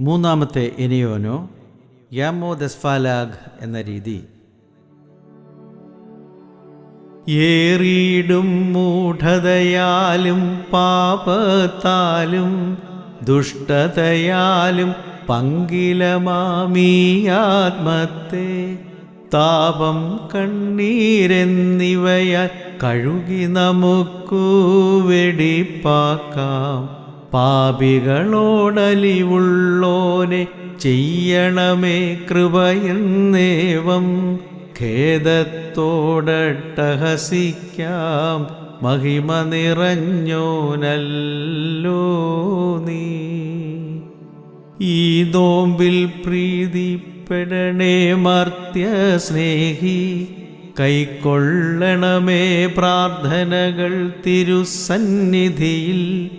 മൂന്നാമത്തെ എനിയോനോ യാമോ ദസ്ഫാലാഗ് എന്ന രീതി. ഏറിയിടും മൂഢതയാലും പാപത്താലും ദുഷ്ടതയാലും പങ്കിലമാമീ ആത്മത്തെ താപം കണ്ണീരെന്നിവയാൽ കഴുകി നമുക്കു വെടിപ്പാക്കാം. പാപികളോടലിവുള്ളോനെ ചെയ്യണമേ കൃപയെന്നേവം ഖേദത്തോടട്ടഹസിക്കാം മഹിമ നിറഞ്ഞോനല്ലോ നീ. ഈ നോമ്പിൽ പ്രീതിപ്പെടണേ മർത്യ സ്നേഹി കൈക്കൊള്ളണമേ പ്രാർത്ഥനകൾ തിരുസന്നിധിയിൽ.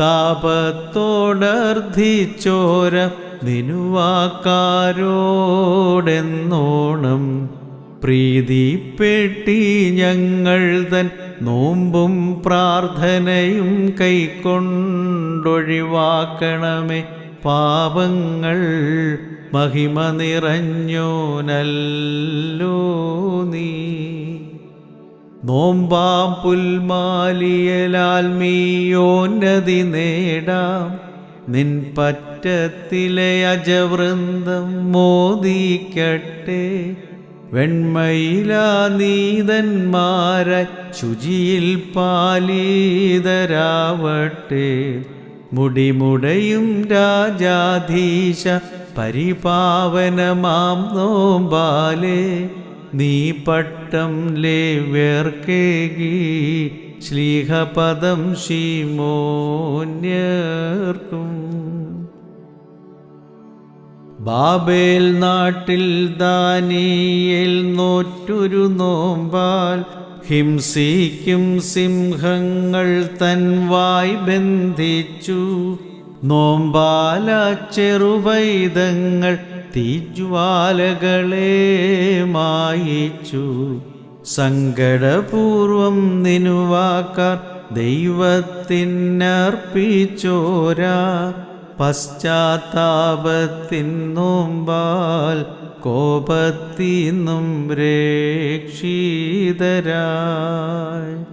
താപത്തോടർദ്ധിച്ചോര നിനുവാക്കാരോടെന്നോണം പ്രീതിപ്പെട്ടി ഞങ്ങൾ തൻ നോമ്പും പ്രാർത്ഥനയും കൈക്കൊണ്ടൊഴിവാക്കണമേ. പാപങ്ങൾ മഹിമ നിറഞ്ഞോനല്ലോ നീ. നോമ്പാം പുൽമാലിയലാൽ മീയോന്നതി നേടാം. നിൻ പറ്റത്തിലെ അജവൃന്ദം മോദിക്കട്ടെ. വെണ്മയിലാ നീതന്മാര ശുചിയിൽ പാലീതരാവട്ടെ. മുടിമുടയും രാജാധീശ പരിപാവനമാം നോമ്പാലേ. നീ പട്ടം ലേവ്യർക്കേകി ശ്ലീഹപദം ശീമോന്യർക്കും. ബാബേൽ നാട്ടിൽ ദാനിയിൽ നോറ്റൊരു നോമ്പാൽ ഹിംസിക്കും സിംഹങ്ങൾ തൻ വായ് ബന്ധിച്ചു. നോമ്പാല ചെറുവൈതങ്ങൾ തീജ്വാലകളെ മായിച്ചു. സങ്കടപൂർവം നിനുവാക്കാർ ദൈവത്തിനർപ്പിച്ചോരാ. പശ്ചാത്താപത്തിൻ നോമ്പാൽ കോപത്തിന്നും രക്ഷീതരായി.